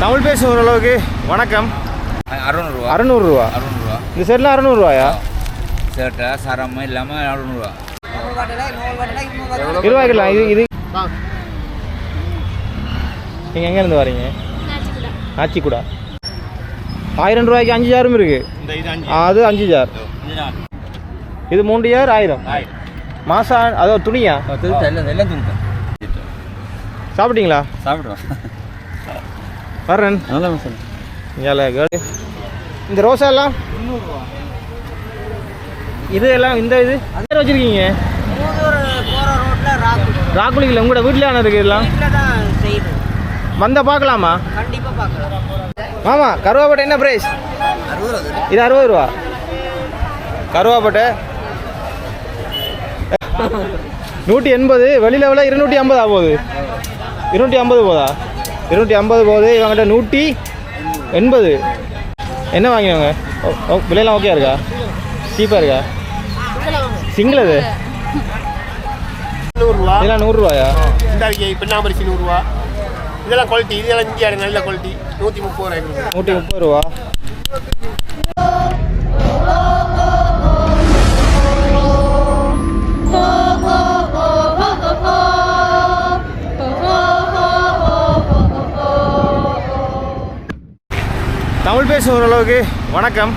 தமிழ் பேசும் ஓரளவுக்கு வணக்கம். அறுநூறுவா. அறநூறுரூவா அறுநூறுவா. இந்த செட்டில் அறநூறுவாயா? சேட்டை சரம் இல்லாமல் அறுநூறுவா. இருவாய்க்கலாம் இது இது. நீங்கள் எங்கேருந்து வரீங்க? ஆச்சிக்குடா ஆயிரம் ரூபாய்க்கு அஞ்சு ஜாரும் இருக்கு. அது அஞ்சு ஜார். இது மூன்று ஜார் ஆயிரம். மாதம் அதோ துணியா? எல்லாம் எல்லாம் துணிப்பேன் சாப்பிட்டீங்களா? சாப்பிடுவோம் வர்றேன். நல்லா மசாலா இங்கே கேர்ள் இந்த ரோசா எல்லாம்? இது எல்லாம் இந்த இது? அது வச்சுருக்கீங்க? ராக்குலியில் உங்களோட வீட்டில் தானே இருக்குது இதெல்லாம்? வந்தால் பார்க்கலாமா? மாமா கருவாப்பட்டை என்ன ப்ரைஸ் இது அறுபது ரூபா. கருவாப்பட்டை? நூற்றி எண்பது வெளியில் விலை இருநூற்றி ஐம்பது ஆகுது இருநூற்றி ஐம்பது போதா இருநூற்றி ஐம்பது போகுது. இவங்ககிட்ட நூற்றி எண்பது. என்ன வாங்கினவங்க? ஓ, விலையெல்லாம் ஓகே இருக்கா? சீப்பாக இருக்கா? சிங்கிள் அது? நூறுரூவா. இதெல்லாம் நூறுரூவாயா? இந்த அரிக்கை பின்னாமரிசி நூறுரூவா. இதெல்லாம் குவாலிட்டி இதெல்லாம் இந்தியா நல்ல குவாலிட்டி நூற்றி முப்பது ரூபாய் நூற்றி முப்பது ரூபா. தமிழ் ஓரளவுக்கு. வணக்கம்.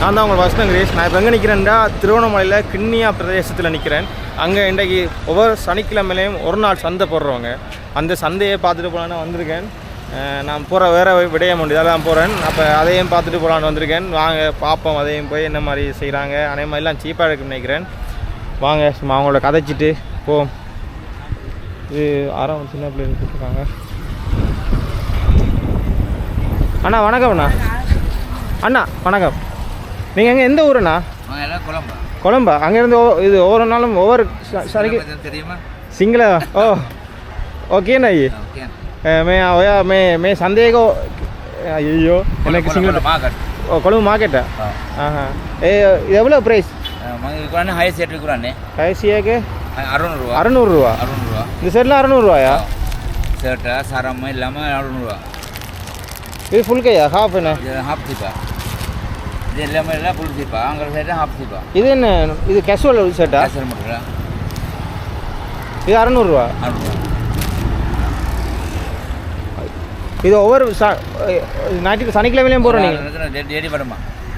நான் தான் உங்கள் வசனம் கிரேஷ் நான் இப்போ எங்கே நிற்கிறேன்டா திருவண்ணாமலையில் கிண்ணியா பிரதேசத்தில் நிற்கிறேன் அங்கே இன்றைக்கு ஒவ்வொரு சனிக்கிழமையிலையும் ஒரு நாள் சந்தை போடுறவங்க. அந்த சந்தையை பார்த்துட்டு போகலான்னு வந்திருக்கேன். நான் போகிற வேறு விடயம் உண்டு. இதெல்லாம் போகிறேன் அப்போ அதையும் பார்த்துட்டு போகலான்னு வந்திருக்கேன். வாங்க பார்ப்போம் அதையும் போய் என்ன மாதிரி செய்கிறாங்க அதே மாதிரிலாம் சீப்பாக இருக்குன்னு நினைக்கிறேன். வாங்க சும்மா அவங்கள கதைச்சிட்டு போவோம். இது ஆறாம் சின்ன பிள்ளைங்க கொடுத்துருக்காங்க. அண்ணா வணக்கம் அண்ணா. அண்ணா வணக்கம். நீங்கள் எங்கே எந்த ஊருண்ணா? குழம்பா. கொழம்பா. அங்கேருந்து இது ஒவ்வொரு நாளும் ஒவ்வொரு சரிக்கு தெரியுமா? சிங்கள? ஓ ஓகே அண்ணா ஐயே. மே ஓயா மே மே சந்தேகோ. ஐயோ எனக்கு சிங்கள ஓ கொழும்பு மார்க்கெட்டா? ஆஹா. ஏ இது எவ்வளோ ப்ரைஸ் இருக்கிறானே ஹை சேட் இருக்கிறானே கடைசியாக்கு அறுநூறுவா. அறநூறுரூவா அறுநூறுவா. இந்த செட்டில் அறநூறுவாயா? சேட்டை சரம் இல்லாமல் அறுநூறுவா. இது ஃபுல் கையா? ஹாஃப் என்ன? ஹாஃப் சீப்பா இது எல்லாமே எல்லாம் ஃபுல் சீப்பா அங்கே சைடு ஹாஃப் சீப்பா இது என்ன? இது கேஷுவல் செட்டா கேசல் மட்டும் இது அறநூறுவா இது ஒவ்வொரு ஞாயிற்று சனிக்கிழமையிலையும் போகிறோம் நீங்கள் டேடி வருமா?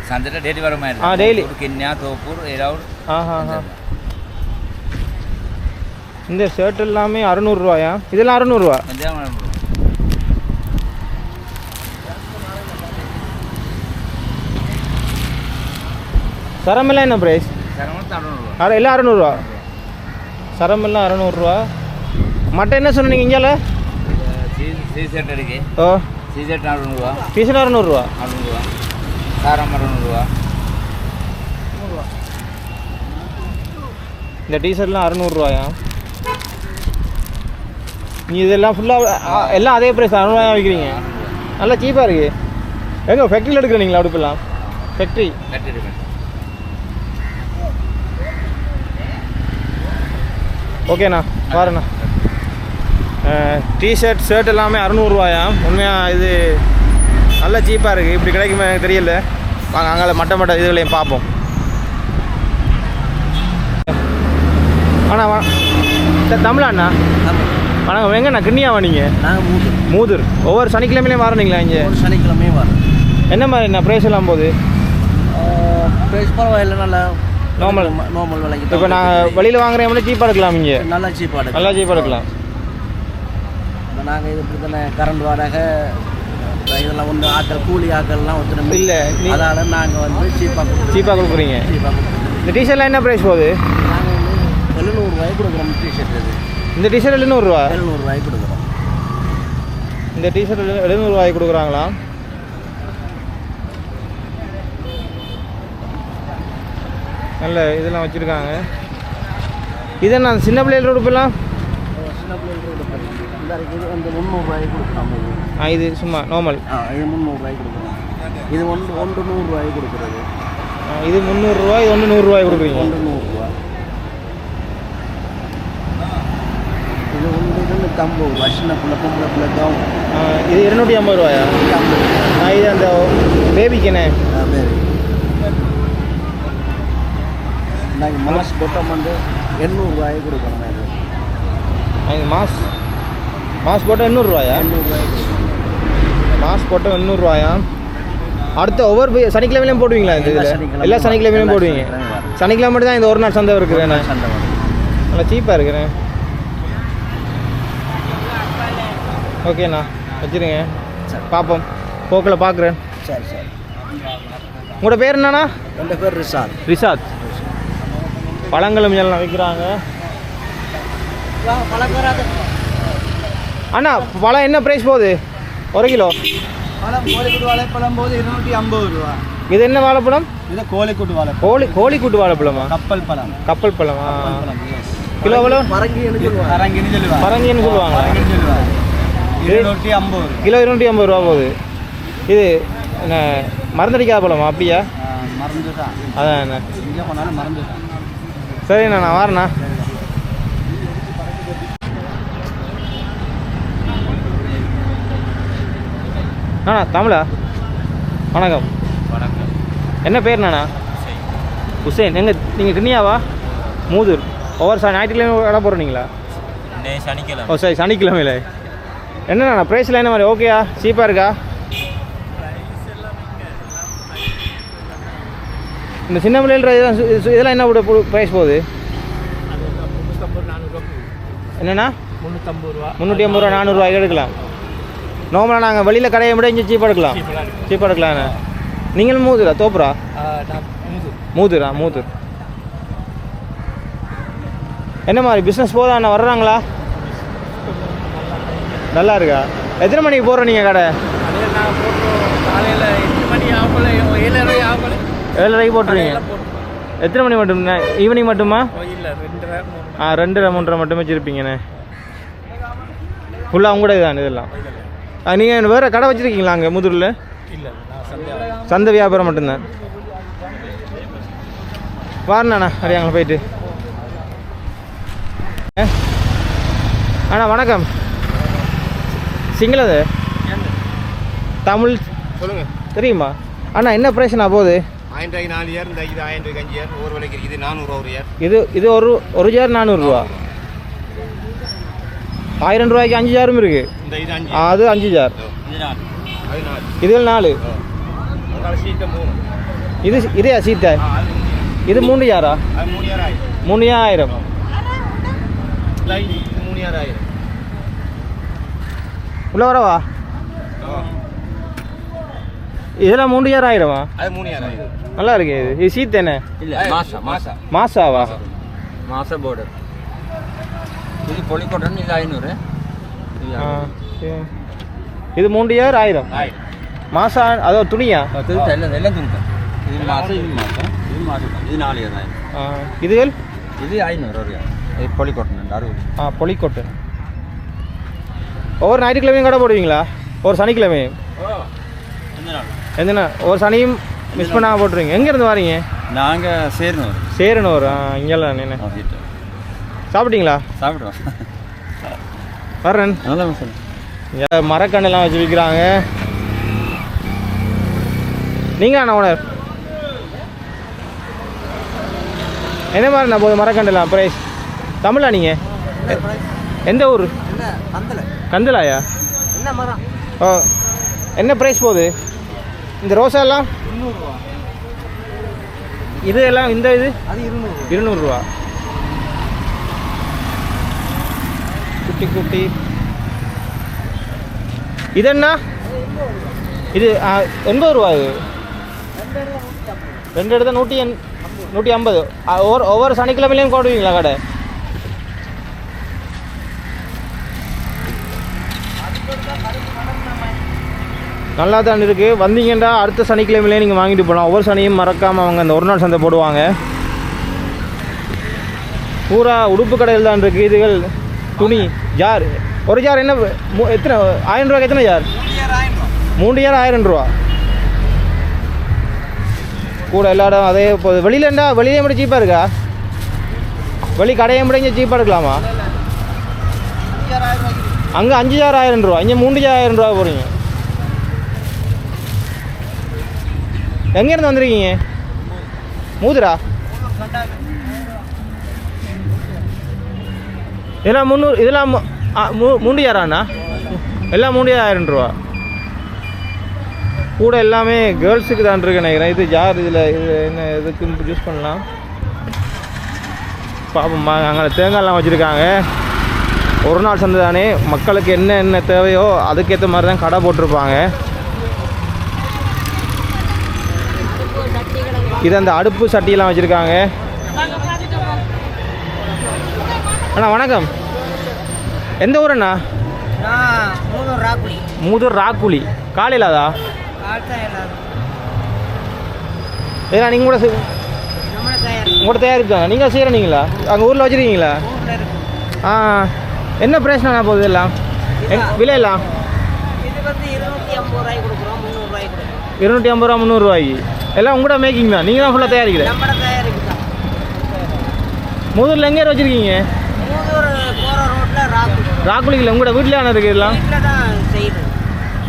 சந்தையில் டேடி வருமா ஆ, daily. கிண்ணியா தோப்பூர் ஏதாவது ஆஹா ஆஹா. இந்த ஷர்ட் எல்லாமே அறநூறுவாயா இதெல்லாம் அறநூறுவா கொஞ்சம் சரமெல்லாம் என்ன ப்ரைஸ் சரமத்து அற எல்லாம் அறநூறுவா. சரமெல்லாம் அறநூறுவா. மட்டை என்ன சொன்னீங்க இங்கால சி இருக்கு ஓ. சி அறநூறுவா. அறுநூறுவா அறநூறுவா அறநூறுவா சாரம் அறநூறுவா இந்த டீசர்ட்லாம் அறநூறுவாயா? நீ இதெல்லாம் ஃபுல்லாக எல்லாம் அதே ப்ரைஸ் அறநூறுவாயா விற்கிறீங்க நல்லா சீப்பாக இருக்குது எங்கே ஃபேக்ட்ரியில் எடுக்கிறீங்களா அடுப்பெல்லாம் ஃபேக்ட்ரி ஃபேக்ட்ரி ஓகேண்ணா பாருண்ணா டிஷர்ட் ஷர்ட் எல்லாமே அறநூறுவாயா? உண்மையாக இது நல்ல சீப்பாக இருக்குது இப்படி கிடைக்குமா எனக்கு தெரியல. வாங்க அங்கே மட்ட மட்ட இதுகளையும் பார்ப்போம். அண்ணா வா. சார் தமிழா அண்ணா? வணக்கம். எங்கண்ணா? கிண்ணியாவா நீங்கள் நாங்கள் மூணு மூதூர். ஒவ்வொரு சனிக்கிழமையிலையும் வரணுங்களா இங்கே? சனிக்கிழமையும் வரோம் என்ன மாதிரி என்ன ப்ரைஸ் எல்லாம் போகுது? ப்ரைஸ் பரவாயில்ல நல்லா Normal. நார்மல் விலைக்கு இப்போ நான் வெளியில் வாங்குறேன் சீப்பாக எடுக்கலாம் இங்கே. நல்லா சீப்பாக எடுக்கும் நல்லா சீப்பாக எடுக்கலாம். இப்போ நாங்கள் இது இப்படி தானே கரண்ட் வாடகை இதெல்லாம் ஒன்று ஆட்கள் கூலி ஆட்கள்லாம் ஒருத்தர் இல்லை அதனால் நாங்கள் வந்து சீப்பாக சீப்பாக கொடுக்குறீங்க. சீப்பாக இந்த டிஷர்ட்லாம் என்ன ப்ரைஸ் போகுது? நாங்கள் வந்து எழுநூறுவாய்க்கு கொடுக்குறோம் டிஷர்ட் இது. இந்த டிஷர்ட் எழுநூறுவா? எழுநூறுவாய்க்கு கொடுக்குறோம். இந்த டிஷர்ட் எழுநூறுவாய்க்கு கொடுக்குறாங்களா? நல்ல இதெல்லாம் வச்சுருக்காங்க. இதே நான் சின்ன பிள்ளைகளோட உடுப்பெல்லாம் சின்ன இது வந்து இது ஆ இது சும்மா நார்மல் இது முந்நூறுரூவாய்க்கு கொடுக்குறோம் இது ஒன்று ஒன்று நூறுரூவாய்க்கு கொடுக்குறது இது முந்நூறுரூவா இது ஒன்று நூறுரூவாய்க்கு கொடுக்குறீங்க. ஒன்று நூறுரூவா இது ஒன்று இது நூற்றம்பது ரூபா சின்ன பிள்ளை பொம்பளை பிள்ளை தான் இது இருநூற்றி ஐம்பது ரூபாயா? நான் இது அந்த பேபிக்குண்ணே நாங்கள் மாஸ் பொட்டம் வந்து எண்ணூறுரூவாய்க்கு கொடுக்கணும். அது மாஸ் மாஸ் போட்டால் எண்ணூறுரூவாயா எண்ணூறுரூவாய்க்கு மாஸ் போட்டால் எண்ணூறுரூவாயா அடுத்த ஒவ்வொரு சனிக்கிழமையிலையும் போடுவீங்களா இந்த இதில்? எல்லா சனிக்கிழமையிலும் போடுவீங்க. சனிக்கிழமை மட்டும் தான் இந்த ஒரு நாள் சந்தை இருக்குதுண்ணே சண்டை வரும். நல்லா சீப்பாக இருக்குண்ணே ஓகேண்ணா வச்சுருங்க. சரி. பார்ப்போம் போக்கில் பார்க்குறேன் சரி சரி. உங்களோட பேர் என்னண்ணா? பேர்? ரிசார்ட் ரிசாத் பழங்களும் எல்லாம் விற்கிறாங்க. அண்ணா பழம் என்ன ப்ரைஸ் போகுது? ஒரு கிலோ. வாழைப்பழம் போது இருநூற்றி ஐம்பது ரூபா இது என்ன வாழைப்பழம்? இது கோழிக்கூட்டு வாழைப்பழம் கோழி கோழிக்கூட்டு வாழைப்பழமா? கப்பல் பழம்? கப்பல் பழமா கிலோ எவ்வளோ? பரங்கின்னு சொல்லுவாங்க. இருநூற்றி ஐம்பது கிலோ இருநூற்றி ஐம்பது ரூபா போகுது. இது என்ன மருந்தடிக்காத பழமா? அப்படியா? மறந்து தான் அதான் என்ன எங்கே போனாலும் மறந்து தான் சரிண்ணா நான் வரேண்ணா. அண்ணா தமிழா? வணக்கம். வணக்கம். என்ன பேர் நானா ஹுசேன் எங்க நீங்கள் கிண்ணியாவா? மூதூர். ஒவ்வொரு ச ஞாயிற்றுக்கிழமை இடம் போகிறீங்களா சனிக்கிழமை. ஓ சரி சனிக்கிழமையில. என்னண்ணா ப்ரைஸ்லாம் என்ன மாதிரி? ஓகேயா சீப்பாக இருக்கா? இந்த சின்ன பிள்ளைகள் இதெல்லாம் இதெல்லாம் என்ன ப்ரைஸ் போகுது? என்னண்ணா முந்நூற்றம்பது ரூபா. முந்நூற்றி ஐம்பது ரூபா நானூறுரூவாய்க்கு எடுக்கலாம். நார்மலாக நாங்கள் வெளியில் கடையை விட இங்கே சீப்பாக எடுக்கலாம். சீப்பாக எடுக்கலாண்ணே நீங்களும் மூதுரா தோப்புரா? மூதுரா. மூதூர் என்ன மாதிரி பிஸ்னஸ் போதா அண்ணா வர்றாங்களா? நல்லா இருக்கா? எத்தனை மணிக்கு போகிறோம் நீங்கள் கடை? ஏழரைக்கு போட்டுருவீங்க எத்தனை மணி மட்டும் ஈவினிங் மட்டுமா? ஆ ரெண்டரை மூன்றரை மட்டுமே வச்சுருப்பீங்கண்ணே. ஃபுல்லாக உங்களோட தான் இதெல்லாம்? நீங்கள் வேறு கடை வச்சுருக்கீங்களா அங்கே முதுரில்? சந்தை வியாபாரம் மட்டும்தான். வாரணண்ணா அடியாங்கள போயிட்டு? அண்ணா வணக்கம். சிங்களது தமிழ் சொல்லுங்கள் தெரியுமா? அண்ணா என்ன ப்ரைஸ்ண்ணா போகுது? ஆயிரம் நாலு ஏர் இந்த இது ஆயிரம் ரூபாய்க்கு அஞ்சு ஏர் ஒரு விலைக்கு இது நானூறுரூவா ஒரு ஏர் இது இது ஒரு ஒரு ஜார் நானூறுரூவா ஆயிரம் ரூபாய்க்கு அஞ்சு ஜாரும் இருக்கு. இந்த இது அஞ்சு. அது அஞ்சு ஜார். இது நாலு. இது இதே சீட்டை? இது மூணு ஜாரா மூணு ஆயிரம். உள்ள வரவா? இதெல்லாம் மூணு ஜார் ஆயிரமா? அது மூணு ஆயிரம். நல்லா இருக்கு இது. இது சீட் தானே? இல்லை மாசா மாசா. மாசாவா? மாச. போர்டர் இது பொலிக்கோட்டன் இது ஐநூறு. இது. இது மூன்று ஜார் ஆயிரம்? ஆயிரம். மாசா அதோ துணியா? எல்லாம் எல்லாம் துணிக்கா இது மாசம் இது மாசம் இது மாசம் இது நாலு ஏழாயிரம் ஆ, இதுகள்? இது ஐநூறு ஒரு இது பொலிக்கோட்டன் அறுபது. ஆ பொலிக்கொட்டு. ஒவ்வொரு ஞாயிற்றுக்கிழமையும் கடை போடுவீங்களா? ஒரு சனிக்கிழமையும்? எந்தண்ணா ஒரு சனியும் மிஸ் பண்ணாமல் போட்டுருவீங்க. எங்கேருந்து வரீங்க? நாங்கள் சேரணும் சேரனூர். ஆ இங்கெல்லாம் நின்று சாப்பிட்டீங்களா? சாப்பிடுவோம் வர்றேன். நல்லா சொல்லு இங்கே மரக்கண்ணெல்லாம் வச்சு விற்கிறாங்க நீங்களாண்ணா ஓனர் என்ன மாதிரிண்ணா போகுது மரக்கண்டெல்லாம் ப்ரைஸ் தமிழா நீங்கள் எந்த ஊர்? கந்தலாயா என்ன மரம்? ஓ என்ன ப்ரைஸ் போகுது? இந்த ரோசா எல்லாம் முந்நூறுரூவா இது எல்லாம் இந்த இது? அது இருநூறு. இருநூறுவா. குட்டி குட்டி. இது என்ன? இது எண்பது ரூபா இது. ரெண்டு எடுத்தால் நூற்றி எண் நூற்றி ஐம்பது. ஒவ்வொரு ஒவ்வொரு சனிக்கிழமையிலையும் போடுவீங்களா கடை? நல்லா தான் இருக்குது வந்தீங்கன்னா அடுத்த சனிக்கிழமையிலே நீங்கள் வாங்கிட்டு போகலாம் ஒவ்வொரு சனியும் மறக்காமல் அவங்க அந்த ஒரு நாள் சந்தை போடுவாங்க. பூரா உடுப்பு கடையில் தான் இருக்குது இதுகள் துணி ஜார். ஒரு ஜார் என்ன எத்தனை ஆயிரம் ரூபாய்க்கு எத்தனை ஜார்? மூணு ஜார் ஆயிரம் ரூபா. கூட எல்லா இடம் அதே போது வெளியில் என்ன வெளியே மட்டும் சீப்பாக இருக்கா? வெளி கடையை முடிஞ்ச சீப்பாக எடுக்கலாமா? அங்கே அஞ்சு ஆயிரம் ரூபா. இங்கே மூன்று ஆயிரம் ரூபா போகிறீங்க எங்கேருந்து வந்திருக்கீங்க? மூதுரா? இதெல்லாம் முந்நூறு இதெல்லாம் மு- ஆ, மூ- மூண்டியாராண்ணா? எல்லாம் மூண்டியாயிரம் ரூபா. கூட எல்லாமே கேர்ள்ஸுக்கு தான் இருக்கு நினைக்கிறேன். இது யார் இதில் இது என்ன எதுக்கு யூஸ் பண்ணலாம். பாப்போம்மா அங்கே தேங்காய்லாம் வச்சுருக்காங்க. ஒரு நாள் சந்தை தானே மக்களுக்கு என்ன என்ன தேவையோ அதுக்கேற்ற மாதிரி தான் கடை போட்டிருப்பாங்க. இது அந்த அடுப்பு சட்டியெல்லாம் வச்சுருக்காங்க. அண்ணா வணக்கம். எந்த மூணு ராக்குடி மூதூர் ராக்குழி காலையில் அதா? ஏன்னா நீங்கள் கூட உங்களோட தயாரிப்பாங்க நீங்கள்? செய்கிறீங்களா அங்கே ஊரில் வச்சுருக்கீங்களா? ஆ என்ன பிரச்சனை போகுது எல்லாம்? விலையெல்லாம் இருநூத்தி ஐம்பது ரூபாய்க்கு. எல்லாம் உங்களோட மேக்கிங் தான். நீங்கள் தான் ஃபுல்லாக தயாரிக்கிறேன் மூதூரில் எங்கே வச்சுருக்கீங்க? ராக்குழியில் உங்களோட வீட்டில் தானே இருக்குது செய்யுது.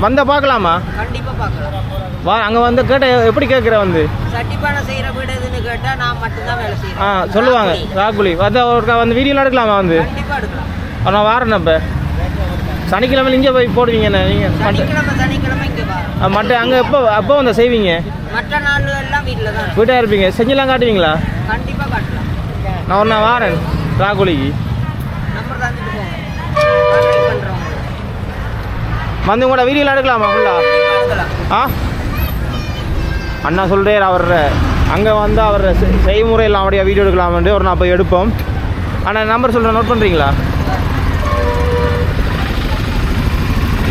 வந்தால் பார்க்கலாமா? கண்டிப்பாக பார்க்கலாம். வா அங்கே வந்து கேட்ட எப்படி கேட்குற வந்து? சட்டிப்பானை செய்கிற வீடு எதுன்னு கேட்டால் நான் மட்டும்தான் வேலை செய்கிறேன் ஆ சொல்லுவாங்க. ராக்குழி வந்து ஒருக்கா வந்து வீடியோலாம் எடுக்கலாமா வந்து? கண்டிப்பாக எடுக்கலாம். நான் வாரேன் இப்போ சனிக்கிழமை இங்கே போய் போடுவீங்கண்ணே நீங்கள் சனிக்கிழமை சனிக்கிழமை இங்கே மற்ற அங்கே எப்போ எப்போ வந்து செய்வீங்க மற்ற நாள் எல்லாம் வீட்டில் தான் வீட்டாக இருப்பீங்க. செஞ்செல்லாம் காட்டுவீங்களா? நான் ஒரு நாள் வாரேன். பண்ணுறோம் வந்து உங்களோட வீடியோலாம் எடுக்கலாமா எடுக்கலாம். ஆ? அண்ணா சொல்கிறார் அவர் அங்கே வந்து அவர் செ- செய்முறையில் அவருடைய வீடியோ எடுக்கலாம்னு ஒரு நான் போய் எடுப்போம். ஆனால் நம்பர் சொல்கிறேன் நோட் பண்ணுறீங்களா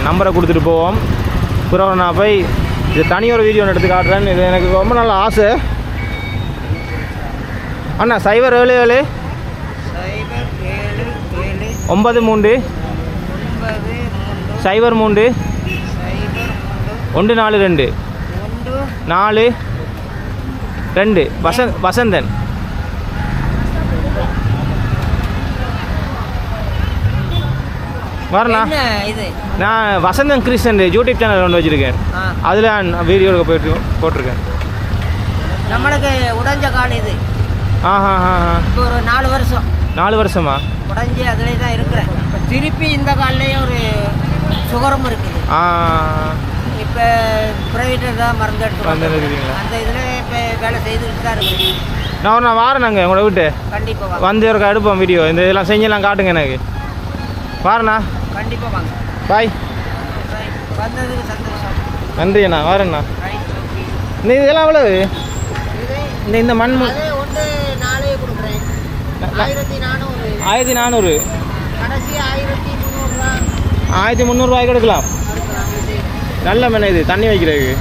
நம்பரை கொடுத்துட்டு போவோம். பிறகு நான் போய் இது தனி ஒரு வீடியோ எடுத்து காட்டுறேன் இது எனக்கு ரொம்ப நல்ல ஆசை. அண்ணா சைபர் ஏழு ஏழு. ஒன்பது மூன்று. சைபர் மூன்று. ஒன்று நாலு ரெண்டு. நாலு ரெண்டு. வசந்த் வசந்தன். வரண்ணா நான் வசந்தன் கிருஷ்ணன் யூடியூப் சேனல் ஒன்று வச்சுருக்கேன். அதில் நான் வீடியோ எடுக்க போயிட்டு போட்டிருக்கேன். நம்மளுக்கு உடைஞ்ச கால் இது. ஆஹா இப்போ ஒரு நாலு வருஷம். நாலு வருஷமா? உடைஞ்சி அதிலே தான் இருக்கிறேன். இப்போ திருப்பி இந்த கால்லேயும் ஒரு சுகரம் இருக்குது. ஆ இப்போ ப்ரைவேட்டில் தான் மருந்து எடுத்து? அந்த இதில் இப்போ வேலை செய்துக்கிட்டு தான் இருக்குது நான் ஒரு நான் வாரேன் நாங்கள் உங்களோட வீட்டு. கண்டிப்பாக வந்து ஒரு எடுப்போம் வீடியோ இந்த இதெல்லாம் செஞ்செல்லாம் காட்டுங்க எனக்கு. வாரண்ணா. கண்டிப்பாக வாங்க. பாய். வந்ததுக்கு சந்தோஷம். நன்றி அண்ணா வாரேண்ணா இந்த இதெல்லாம் எவ்வளவு? இது இந்த இந்த மண் ஒன்று கொடுக்குறேன். ஆயிரத்தி நானூறு. ஆயிரத்தி நானூறு. கடைசி ஆயிரத்தி முந்நூறுரூவா ஆயிரத்தி முந்நூறுரூவாய்க்கு எடுக்கலாம். நல்ல மண் இது தண்ணி வைக்கிறதுக்கு.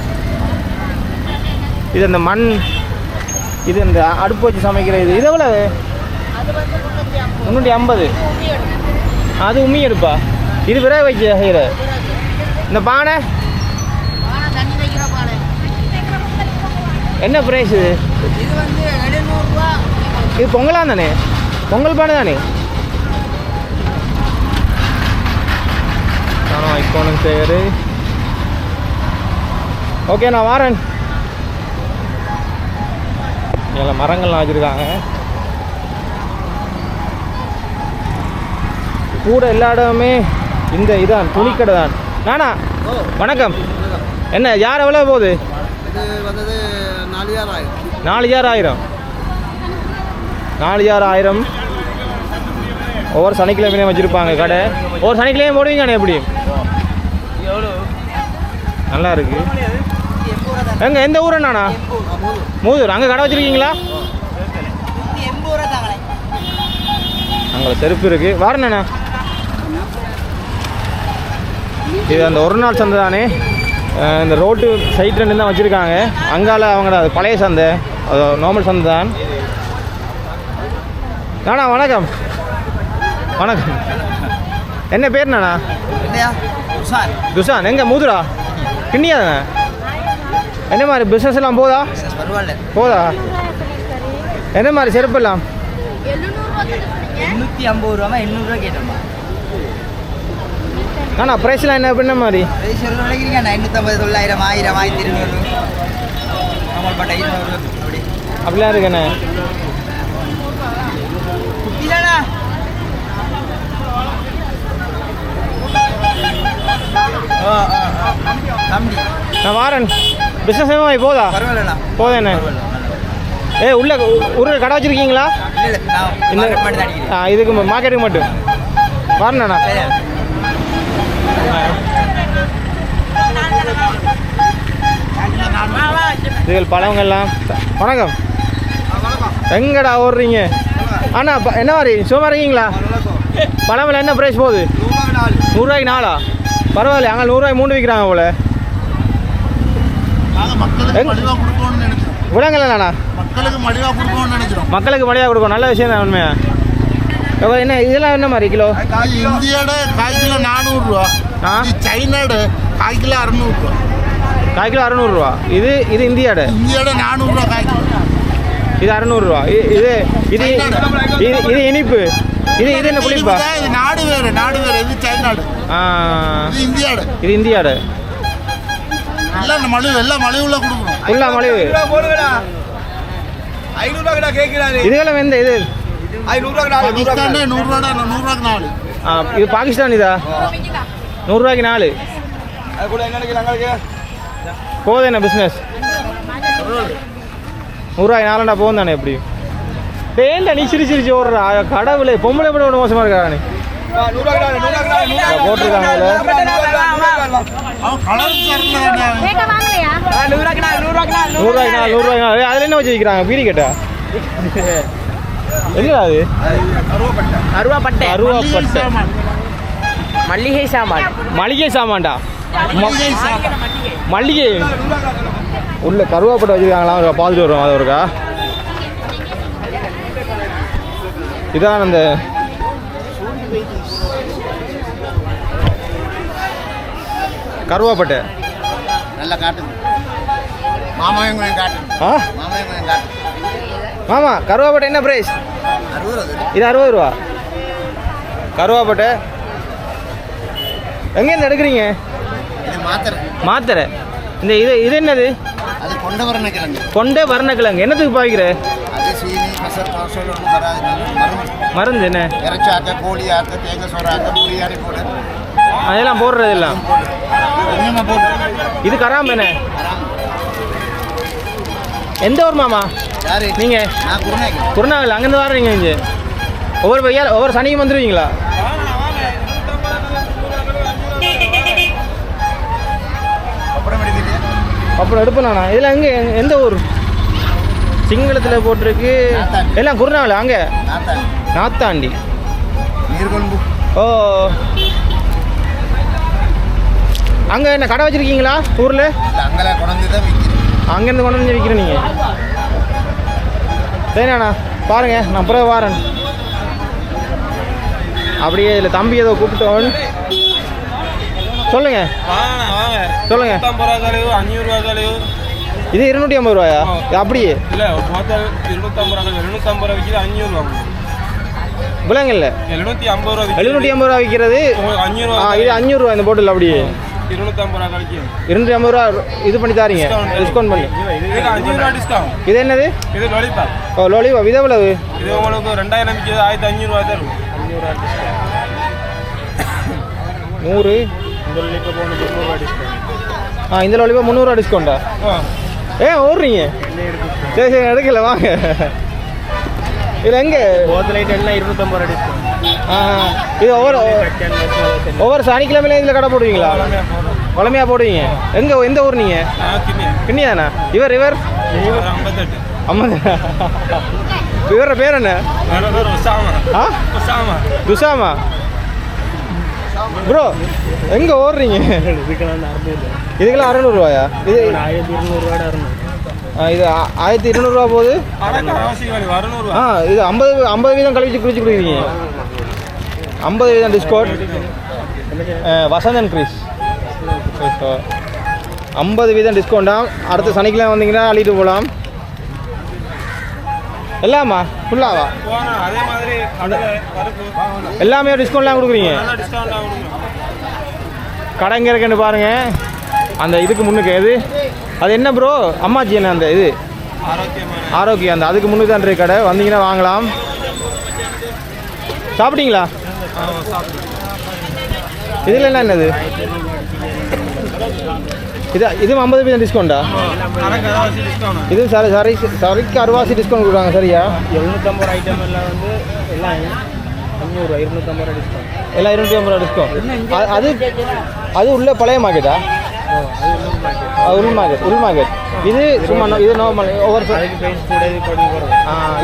இது அந்த மண் இது இந்த அடுப்பு வச்சு சமைக்கிற இது இது எவ்வளவு? முந்நூற்றி ஐம்பது. அது உம்மி எடுப்பா. இது விரை வைக்க செய்கிற இந்த பானை? என்ன ப்ரைஸ் இது? இது வந்து பொங்கலாம் தானே? பொங்கல் பானை தானே? ஆனா ஐக்கோனும் செய்யறு ஓகே நான் வாரேன். இதில் மரங்கள்லாம் வச்சுருக்காங்க. கூட எல்லா இடமுமே இந்த இதான் துணிக்கடை தான் நானா வணக்கம். என்ன யார் எவ்வளோ போகுது? இது வந்தது நாலு ஆயிரம் நாலு ஜார் ஆயிரம் நாலு ஜார் ஆயிரம் ஒவ்வொரு சனிக்கிழமையும் வச்சுருப்பாங்க கடை. ஒவ்வொரு சனிக்கிழமையும் போடுவீங்கண்ணே எப்படி? நல்லா இருக்கு. எங்க எந்த ஊர் அண்ணாண்ணா? மூதூர். அங்கே கடை வச்சுருக்கீங்களா? அங்கே செருப்பு இருக்கு. வரண்ணண்ணா இது அந்த ஒரு நாள் சந்தை தானே. இந்த ரோட்டு சைட் ரெண்டு தான் வச்சுருக்காங்க. அங்கால அவங்க அது பழைய சந்தை. அது நார்மல் சந்தை தான். நானா வணக்கம். வணக்கம். என்ன பேர் நானா? துஷான் எங்க மூதுரா? கிண்ணியா தானே? என்ன மாதிரி பிஸ்னஸ் எல்லாம் போதா? போதா? என்ன மாதிரி செருப்பு எல்லாம்? எண்ணூற்றி ஐம்பது ரூபா எண்ணூறுரூவா கேட்டோம்மா அண்ணா ப்ரைஸ்லாம் என்ன என்ன மாதிரி? சொல்ல நினைக்கிறீங்க ஐநூற்றம்பது தொள்ளாயிரம் ஆயிரம் ஆயிரத்தி இருநூறு. கமல்பட்டை ஐநூறு அப்படி. அப்படிலாம் இருக்குண்ணே. குட்டிதானா. தம்பி. நான் வாரேன். பிஸ்னஸ் மாதிரி போதா? பரவாயில்லண்ணா. போதேண்ணே. ஏ உள்ள ஒரு கடை வச்சுருக்கீங்களா? இல்லை இதுக்கு மார்க்கெட்டுக்கு மட்டும். வரணுண்ணா சரி இதுகள் பழங்கள்லாம். வணக்கம். எங்கடா ஓடுறீங்க? அண்ணா என்ன மாதிரி? சும்மா இருக்கீங்களா? பழமெல்லாம் என்ன ப்ரைஸ் போகுது? நூறுரூவாய்க்கு நாளா? பரவாயில்ல அங்கே நூறுரூவாய்க்கு மூணு விற்கிறாங்க போல. நாங்கள் மக்களுக்கு விலங்கலண்ணா மக்களுக்கு மடியாக கொடுக்கும் நல்ல விஷயம் தான் உண்மையா? என்ன இதெல்லாம் என்ன மாதிரி கிலோ? இந்தியோட காய் கிலோ நானூறுரூவா சைனாடு காய் கிலோ அறுநூறுவா கால் கிலோ அறநூறுரூவா இது இது இந்தியாடு இந்தியோட நானூறுரூவா காய் கிலோ இது அறநூறுரூவா இது இது இது இது இது இனிப்பு. இது இது என்ன புளிப்பா? இது நாடு வேறு நாடு வேறு. இது சைனாடு இந்தியாடு இது இந்தியாடு எல்லாம் மலிவு எல்லாம் மலிவுல கொடுக்குறோம் ஃபுல்லாக மலிவு. ஐநூறுரூவா கிட்ட கேட்கிறாரு இதுக்கெல்லாம் எந்த இது? ஐநூறுரூவா நாலு. ஆ இது பாகிஸ்தான் இதா? நூறுரூவாய்க்கு நாலு. அது கூட என்ன என்ன பிஸ்னஸ் நூறுரூவாய்க்கு நாலண்டா போகும் தானே எப்படி டேய், ஏன்டா நீ சிரிச்சு சிரிச்சு ஓடுறா? கடவுளே பொம்பளை கூட ஒன்று மோசமாக இருக்கா நீ? அதில். என்ன? வச்சு வைக்கிறாங்க? பீடி கேட்டா. என்னடா அது? அருவாப்பட்டை. அருவாப்பட்டை. மல்லிகை சாமான். மளிகை சாமான்டா? மல்லிகை உள்ள கருவாப்பட்டை வச்சுருக்காங்களா? ஒரு பார்த்துட்டு வருவோம் அது ஒருக்கா இதான் அந்த கருவாப்பட்டை. நல்லா காட்டுங்க. காட்டுங்க. மாமா கருவாப்பட்டை என்ன ப்ரைஸ் இது அறுபது ரூபா? கருவாப்பட்டை எங்கேருந்து எடுக்கிறீங்க? மாத்திரை இந்த இது இது என்னது? கொண்ட வரணக்கிழங்கு. என்னத்துக்கு பாய்க்கிற? மருந்து. என்ன? அதெல்லாம் போடுறது எல்லாம்? இது கராம் என்ன? எந்த ஊர் மாமா? யாரு? நீங்க? நான் குருநாயகி குருநாகல் அங்கேருந்து வர்றீங்க இங்கே. ஒவ்வொரு பையா ஒவ்வொரு சனிக்கும் வந்துருவீங்களா? அப்புறம் எடுப்பேண்ணா இதில் எங்கே எந்த ஊர்? சிங்களத்தில் போட்டிருக்கு. எல்லாம் குருநாகல் அங்கே? நாத்தாண்டி. ஓ. அங்கே என்ன கடை வச்சுருக்கீங்களா ஊரில்? அங்கேருந்து கொண்டு வந்து விற்கிறேன் நீங்கள் சரிண்ணா பாருங்க நான் அப்புறம் வாரேன். அப்படியே இதில் தம்பி ஏதோ கூப்பிட்டோன்னு. சொல்லுங்க. சொல்லுங்க. ரூபா கழிவு இது இருநூற்றி ஐம்பது ரூபாயா? இது அப்படியே இல்லை இருநூத்தம்பது ரூபா விற்கிது அஞ்சூறுரூவா விலங்கில்ல எழுநூற்றி ஐம்பது ரூபா எழுநூற்றி ஐம்பது ரூபா விற்கிறது அஞ்சூறுரூவா இது அஞ்சூறுரூவா இந்த போட்டில் அப்படியே இருநூற்றி ஐம்பது ரூபா இது பண்ணி தாரீங்க. டிஸ்கவுண்ட் பண்ணி. இது என்னது? இது லொலிபாப் ஓ லோலிவா வித எவ்வளவு? இது உங்களுக்கு ரெண்டாயிரம் ஆயிரத்தி அஞ்சூறுரூவா தான் நூறு. ஆ இந்த லோலிவா முந்நூறுரூவா டிஸ்கவுண்டா ஏன் ஓடுறீங்க சரி சரி எடுக்கல வாங்க இது எங்கே இருநூத்தம்பது ரூபா டிஸ்கவுண்ட் ஆ இது ஒவ்வொரு ஒவ்வொரு சனிக்கிழமையில இதில் கடை போடுவீங்களா வளமையாக போடுவீங்க எங்கே எந்த ஊர் நீங்கள் கிண்ணியாண்ணா இவர் இவர் ஐம்பத்தெட்டு அம்மா இவர பேர் என்ன துசாமா ப்ரோ எங்கே ஓடுறீங்க? இதுக்கெல்லாம் அறநூறுவாயா? இது ஆயிரத்தி இருநூறுவா இது ஆயிரத்தி இருநூறுவா போகுது. ஆ இது ஐம்பது ஐம்பது வீதம் கழிச்சு குளிச்சு கொடுக்குறீங்க. ஐம்பது வீதம் டிஸ்கவுண்ட் வசந்தன் கிரீஸ் ஐம்பது வீதம் டிஸ்கவுண்டா அடுத்த சனிக்கிழமை வந்தீங்கன்னா அள்ளிட்டு போகலாம். எல்லாமா? ஃபுல்லாவா? அதே மாதிரி எல்லாமே டிஸ்கவுண்ட்லாம் கொடுக்குறீங்க? கடை எங்கே இருக்குன்னு பாருங்க. அந்த இதுக்கு முன்னுக்கு எது? அது என்ன ப்ரோ அம்மாச்சி என்ன அந்த இது? ஆரோக்கியம் அந்த அதுக்கு முன்னுக்கு தான் இருக்கு கடை. வந்தீங்கன்னா வாங்கலாம். சாப்பிட்டீங்களா? இதில் என்ன என்னது? இது இது ஐம்பது பர்சன்ட் டிஸ்கவுண்டா இது சரி சரி சரிக்கு அறுவாசி டிஸ்கவுண்ட் கொடுக்குறாங்க சரியா எழுநூற்றம்பது ஐட்டம் எல்லாம் வந்து எல்லாம் அஞ்சூறுரூவா இருநூற்றம்பது ரூபா டிஸ்கவுண்ட் எல்லாம் இருநூற்றி ஐம்பது ரூபா டிஸ்கவுண்ட் அது- அது உள்ள பழைய மார்க்கெட்டா அது உள் மார்க்கெட் உள் மார்க்கெட் இது சும்மா இது நார்மல் ஒவ்வொரு கூட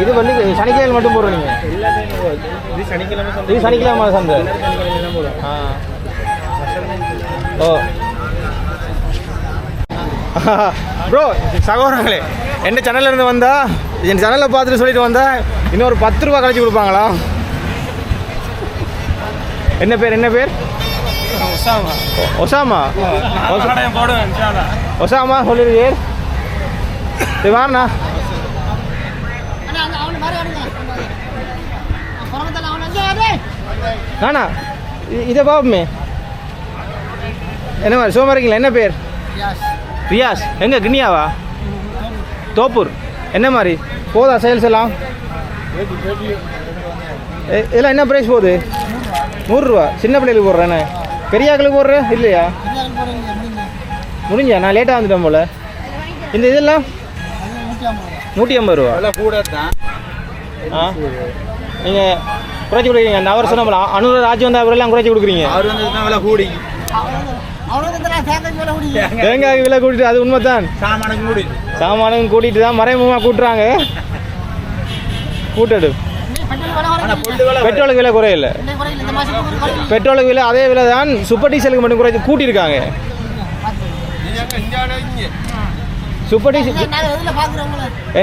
இது வந்து சனிக்கிழமை மட்டும் எல்லாத்தையும் இது சனிக்கிழமை இது சனிக்கிழமை சந்தை ஓ ப்ரோ சகோதரங்களே எந்த சேனல்ல இருந்து வந்தா என் சேனலை பார்த்துட்டு சொல்லிட்டு வந்தா இன்னொரு பத்து ரூபா கழிச்சு கொடுப்பாங்களா? என்ன பேர் என்ன பேர்? ஒசாமா. ஒசாமா? சொல்லிருக்கே இது வாண்ணா. நானா இ- இதை பாப்போமே. என்ன மாதிரி சோமா இருக்கீங்களா? என்ன பேர்? ரியாஸ் எங்க கிண்ணியாவா? தோப்பூர். என்ன மாதிரி? போதா சேல்ஸ் எல்லாம்? இதெல்லாம் என்ன ப்ரைஸ் போகுது? நூறுரூவா. சின்ன பிள்ளைகளுக்கு போடுறேண்ணே பெரியாக்களுக்கு போடுறேன் இல்லையா? முடிஞ்சா? நான் லேட்டாக வந்துட்டேன் போல. இந்த இதெல்லாம்? நூற்றி ஐம்பது ரூபா. கூட தான். ஆ? நீங்கள் குறைச்சி கொடுக்குறீங்க. அந்த அவர் சொன்ன அனுர ராஜ் வந்த அவரெல்லாம் குறைச்சி கொடுக்குறீங்க. அவர் வந்து விலை கூடி. தேங்காய்க்கு விலை கூட்டிட்டு அது உண்மைதான். சாமானும் கூட்டிட்டு தான் மறைமுகமாக கூட்டுறாங்க. கூட்டடு. பெட்ரோலுக்கு விலை குறையில. பெட்ரோலுக்கு விலை அதே விலை தான் சூப்பர் டீசலுக்கு மட்டும் குறைச்சி கூட்டியிருக்காங்க. சூப்பர் டீசல்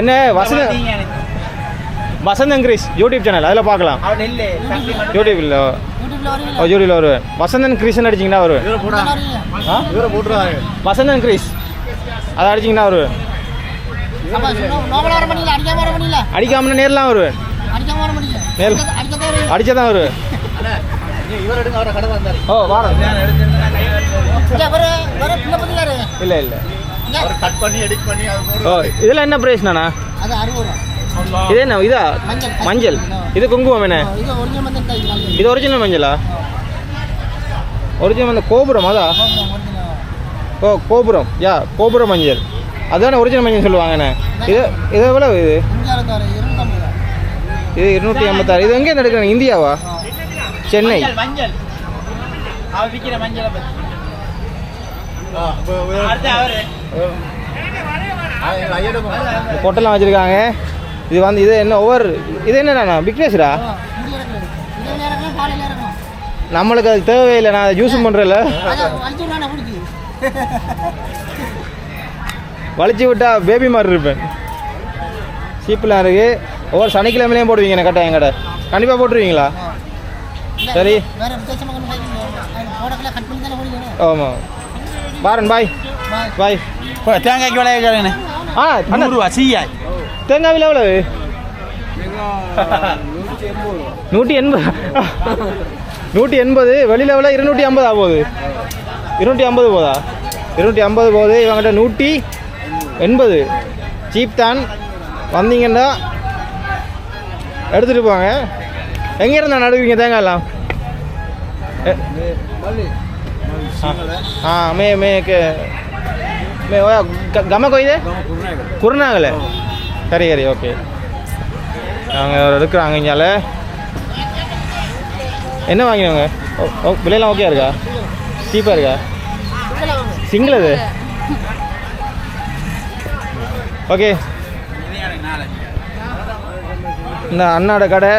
என்ன வசந்த வசந்தன் கிரீஸ் யூடியூப் சேனல் அதில் பார்க்கலாம். யூடியூப்பில் ஓ யூடியூப்பில் வருவேன் வசந்தன் கிரீஸ்னு அடிச்சிங்கன்னா வருவேன் ஆ இவரை போட்டுருவாங்க வசந்தன் கிரீஸ் அதை அடிச்சிங்கன்னா வருவேன் அடிக்காமனா நேர்லாம் வருவேன் நேர் அடிச்சா தான் வருவேன் இவர் எடுங்க அவரை கடை வந்தாரு. ஓ வாரம் இல்லை இல்லை. அவர் கட் பண்ணி எடிட் பண்ணி அவர் போட்டு ஓ இதெல்லாம் என்ன ப்ரைஸ்ண்ணா அது அறுபது ரூபா. இது என்ன இதா? மஞ்சள். இது குங்குமம் என்ன? இது ஒரிஜினல் மஞ்சள்? ஒரிஜினல் அந்த கோபுரம் அதா. ஓ கோபுரம். யா கோபுரம் மஞ்சள். அதுதானே ஒரிஜினல் மஞ்சள் சொல்லுவாங்கண்ணே இது இது எவ்வளோ இது? இது இருநூற்றி ஐம்பத்தாறு. இது எங்கே நடக்குது இந்தியாவா? சென்னை. பொட்டெல்லாம் வச்சுருக்காங்க. இது வந்து இது என்ன ஒவ்வொரு இது என்னண்ணா பிக்னேஸ்ரா நம்மளுக்கு அது தேவையில்லை நான் ஜூஸ் பண்ணுறேன்ல அது அஞ்சு ரூபா பிடிச்சி வலிச்சு விட்டா பேபி மாதிரி இருப்பேன். சீப்பெலாம் இருக்குது ஒவ்வொரு சனிக்கிழமையிலையும் போடுவீங்க கட்டாயம் கடை. கண்டிப்பாக போட்டுருவீங்களா? சரி. ஆமாம் பாரன் பாய் பாய் தேங்காய்க்கு விலை கேட்குறேன் ஆ நூறுரூவா சீயாய் தேங்காய் விலை எவ்வளவு நூற்றி எண்பது நூற்றி எண்பது வெளியில் விலை இருநூற்றி ஐம்பது ஆகுது இருநூற்றி ஐம்பது போதா இருநூற்றி ஐம்பது போகுது இவங்ககிட்ட நூற்றி எண்பது சீப் தான் வந்தீங்கன்னா எடுத்துகிட்டு போங்க எங்கே இருந்தா நடுவீங்க தேங்காய்லாம் எ- ஆ மே மே கே மே கம கொய்தே குருநாகல சரி சரி ஓகே நாங்கள் இருக்கிறாங்க இங்கால என்ன வாங்கினவங்க? ஓ விலையெல்லாம் ஓகே இருக்கா? சீப்பாக இருக்கா? சிங்கிள் அது? ஓகே இந்த அண்ணாட கடை.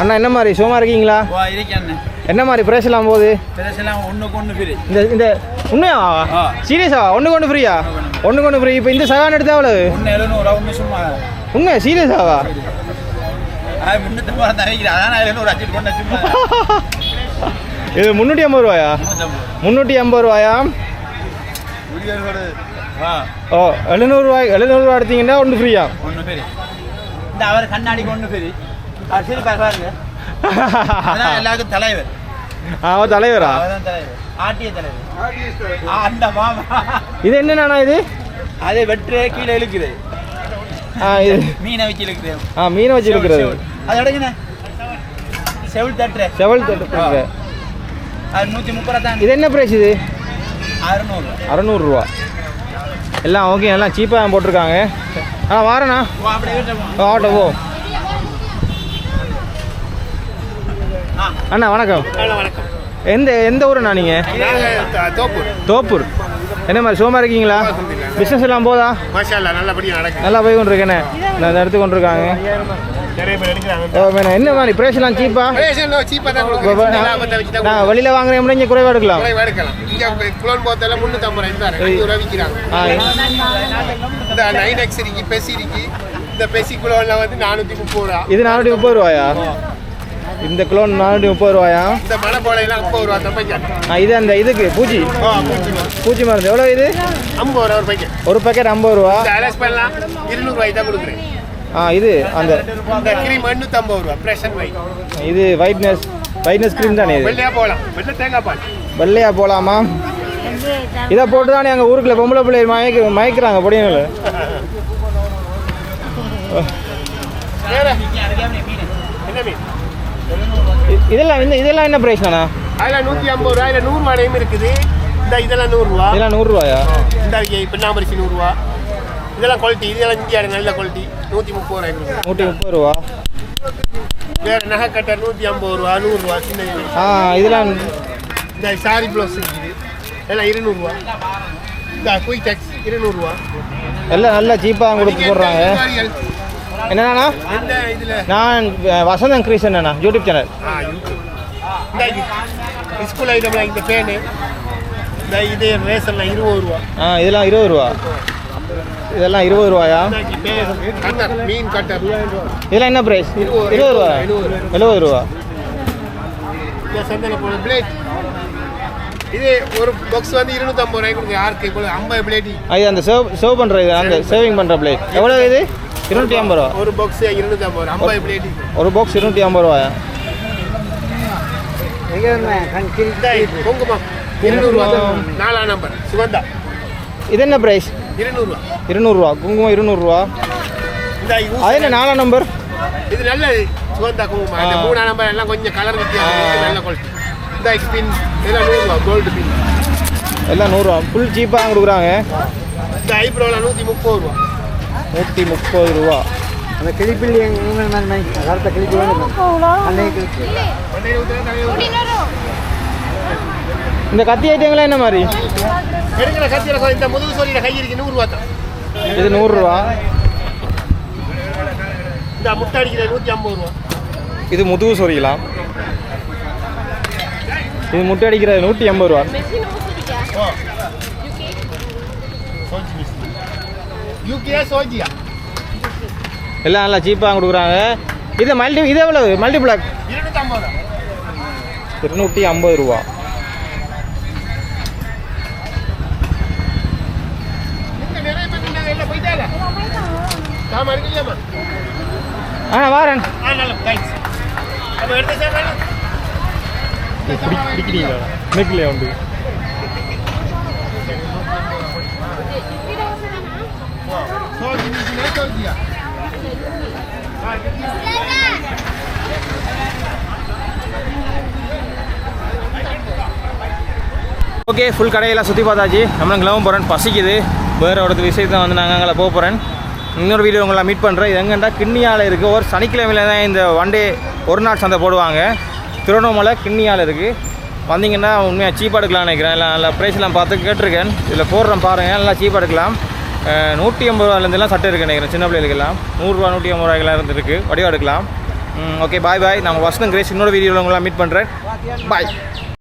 அண்ணா என்ன மாதிரி? சும்மா இருக்கீங்களா? என்ன மாதிரி ப்ரைஸ் எல்லாம் போகுது? இந்த இந்த உண்மையாவா? ஆ. சீரியஸாவா ஒன்றுக்கு ஒன்று ஃப்ரீயா ஒன்றுக்கு ஒன்று ஃப்ரீ இப்போ இந்த சகான் எடுத்தா எவ்வளவு? உண்மை சீரியஸாவா முன்னூற்றி இது முந்நூற்றி ஐம்பது ரூபாயா? முந்நூற்றி ஐம்பது ரூபாயா. ஓ எழுநூறுவாய் எழுநூறுவா எடுத்தீங்கன்னா ஒன்று ஃப்ரீயா ஒன்று இந்த அவர் கண்ணாடிக்கு ஒன்று பெரி அவர் சரி பாருங்க எல்லாருக்கும் தலைவர். ஆ அவர் தலைவரா. ஆட்டிய தலைவர். அந்த மாமா. இது என்னண்ணா இது? அது வெற்று கீழே இழுக்குது. இது. மீனை வச்சு ஆ மீனை வச்சு இருக்கிறது அது எடுங்கண்ணே செவில் தட்டுற. செவல் தட்டு அது நூற்றி முப்பது தான் இது என்ன ப்ரைஸ் இது? அறுநூறு அறநூறுரூவா எல்லாம் ஓகே எல்லாம் சீப்பாக போட்டிருக்காங்க. ஆ வாரண்ணா. ஆட்டோ போ. அண்ணா வணக்கம். வணக்கம். எந்த எந்த ஊருண்ணா நாங்கள் தோப்பூர். தோப்பூர். என்ன மாதிரி சுகமாக இருக்கீங்களா? பிஸ்னஸ் எல்லாம் போதா? நல்லா போய் கொண்டிருக்கேனே. நான் எடுத்து கொண்டிருக்காங்க. என்ன மாதிரி சீப்பா லாபத்தை வச்சு தான் நான் வெளியில் வாங்குறேன் இங்கே குறைவா எடுக்கலாம். இந்த பெசி இருக்கு. இந்த பெசி குளோன்ல வந்து நானூற்றி முப்பது ரூபா. இது நானூற்றி முப்பது ரூபாயா? இந்த கிலோ நானூற்றி முப்பது ரூபாயா? இந்த மலை போலையெல்லாம் ஐம்பது ரூபா தான் பைக்கன் ஆ இது அந்த இதுக்கு பூச்சி பூச்சி மருந்து எவ்வளோ இது? ஐம்பது ரூபா ஒரு பைக்கன் ஒரு பேக்கெட் ஐம்பது ரூபா. இந்த அலஸ் பண்ணலாம் இருநூறுவாய் தான் கொடுக்குறேன். ஆ இது அந்த கிரீம் எண்ணூற்றம்பது ரூபா ப்ரெஷன் ஒயிட் இது ஒயிட்னஸ் ஒயிட்னஸ் க்ரீம் தானே இது? வெள்ளையா போகலாம். வெள்ளை தேங்காய் பால். வெள்ளையா போகலாமா இதை போட்டு தானே எங்கள் ஊருக்குள்ள பொம்பளை பிள்ளைகள் மயக்க மயக்கிறாங்க பொடியங்கள. இதெல்லாம் இந்த இதெல்லாம் என்ன ப்ரைஸ் தானா அதில் நூற்றி ஐம்பது ரூபா இதில் நூறு வாடகையும் இருக்குது. இந்த இதெல்லாம் நூறுரூவா இதெல்லாம் நூறுரூவாயா இந்த பின்னாமரிசி நூறுரூவா இதெல்லாம் குவாலிட்டி இதெல்லாம் இந்தியாவில் நல்ல குவாலிட்டி நூற்றி முப்பது ரூபாய் நூற்றி முப்பது ரூபா? வேற நகை கட்டை நூற்றி ஐம்பது ரூபா நூறுரூவா சின்ன. ஆ இதெல்லாம் இந்த சாரி ப்ளவுஸ் இருக்குது. எல்லாம் இருநூறுவா இந்த குயிக் டேக்ஸ் இருநூறுவா எல்லாம் நல்லா சீப்பாக கொடுத்து போடுறாங்க. என்னண்ணா? நான் வசந்தன் கிருஷ்ணன் அண்ணா யூடியூப் சேனல் ஸ்கூல் ஐட்டம்லாம் இந்த பேனு இந்த இது ரேசன்லாம் இருபது ரூபா. ஆ இதெல்லாம் இருபது ரூபா. இதெல்லாம் இருபது ரூபாயா? மீன் கட்டர். இதெல்லாம் என்ன ப்ரைஸ் இருபது ரூபா. எழுபது. ரூபா. சந்தையில் போன பிளேட் இது ஒரு பாக்ஸ் வந்து இருநூத்தம்பது ரூபாய்க்கு கொடுங்க. யாருக்கு? ஐம்பது பிளேட் இது அந்த சேவ் சேவ் பண்ணுறது அந்த சேவிங் பண்ணுற பிளேட் எவ்வளோ இது? இருநூற்றி ஐம்பது ரூபா. ஒரு பாக்ஸ் இருநூத்தம்பது ரூபா. ஐம்பது பிளேட் ஒரு பாக்ஸ் இருநூற்றி ஐம்பது ரூபாயா? குங்குமம். இருநூறுவா நாலாம் நம்பர் சுகந்தா. இது என்ன ப்ரைஸ் இருநூறுவா இருநூறுவா குங்குமம் இருநூறுவா அது என்ன நாலாம் நம்பர் இது நல்ல சுகந்தா குங்குமம். இந்த ஆ. மூணாம் நம்பர் எல்லாம் கொஞ்சம் கலர் வித்தியாசம் இருக்கு, நல்ல குவாலிட்டி இந்த பின் இதெல்லாம் நூறுரூவா. கோல்டு பின் எல்லாம் நூறுரூவா. ஃபுல் சீப்பாக கொடுக்குறாங்க. இந்த ஐப்ரோவில் நூற்றி முப்பது ரூபா. நூற்றி முப்பது ரூபா. அந்த கிளிப்பிள்ளி கருத்த கிளிப்பி. இந்த கத்தி ஐட்டங்கள்லாம் என்ன மாதிரி? இந்த முதுகு சொல்லியில் கை இருக்கு நூறுரூவா தான் இது நூறுரூவா இந்த முட்டை அடிக்கிற நூற்றி ஐம்பது ரூபா. இது முதுகு சொறியலாம் இது முட்டை அடிக்கிறது நூற்றி எண்பது ரூபா சோஜி மிஸ் எல்லாம் நல்லா சீப்பாக கொடுக்குறாங்க. இது மல்டி இது எவ்வளவு? மல்டி பிளாக் இருநூற்றி ஐம்பது ரூபா. ஆ வாரேன். பிடிக்கிறீங்களா? உண்டு? மிஸ்னா ஓகே ஃபுல் கடையெல்லாம் சுற்றி பார்த்தாச்சு. நம்மளும் கிளம்ப போகிறேன் பசிக்குது. வேறு ஒரு விஷயத்தை வந்து நாங்கள் அங்கே போக போகிறேன் இன்னொரு வீடியோ உங்களை மீட் பண்ணுறேன் இது எங்கேண்டா? கிண்ணியால் இருக்குது ஒரு சனிக்கிழமையில தான் இந்த ஒன் டே ஒரு நாள் சந்தை போடுவாங்க. திருவண்ணாமலை கிண்ணியால் இருக்குது வந்தீங்கன்னா உண்மையாக சீப்பாக எடுக்கலாம்னு நினைக்கிறேன். இல்லை நல்லா ப்ரைஸ்லாம் பார்த்து கேட்டிருக்கேன். இதில் போடுறேன் பாருங்கள் நல்லா சீப்பாக எடுக்கலாம். நூற்றி ஐம்பது ரூபாலேருந்துலாம் சட்டை இருக்குது நினைக்கிறேன். சின்ன பிள்ளைகளுக்கெல்லாம். நூறுரூவா நூற்றி ஐம்பது ரூபாய்க்கெல்லாம் இருந்துருக்கு. வடிவா எடுக்கலாம் ஓகே பாய் பாய் நான் வசந்தம் கிரேஸ் இன்னொரு வீடியோவில் உங்களாம் மீட் பண்ணுறேன் பாய்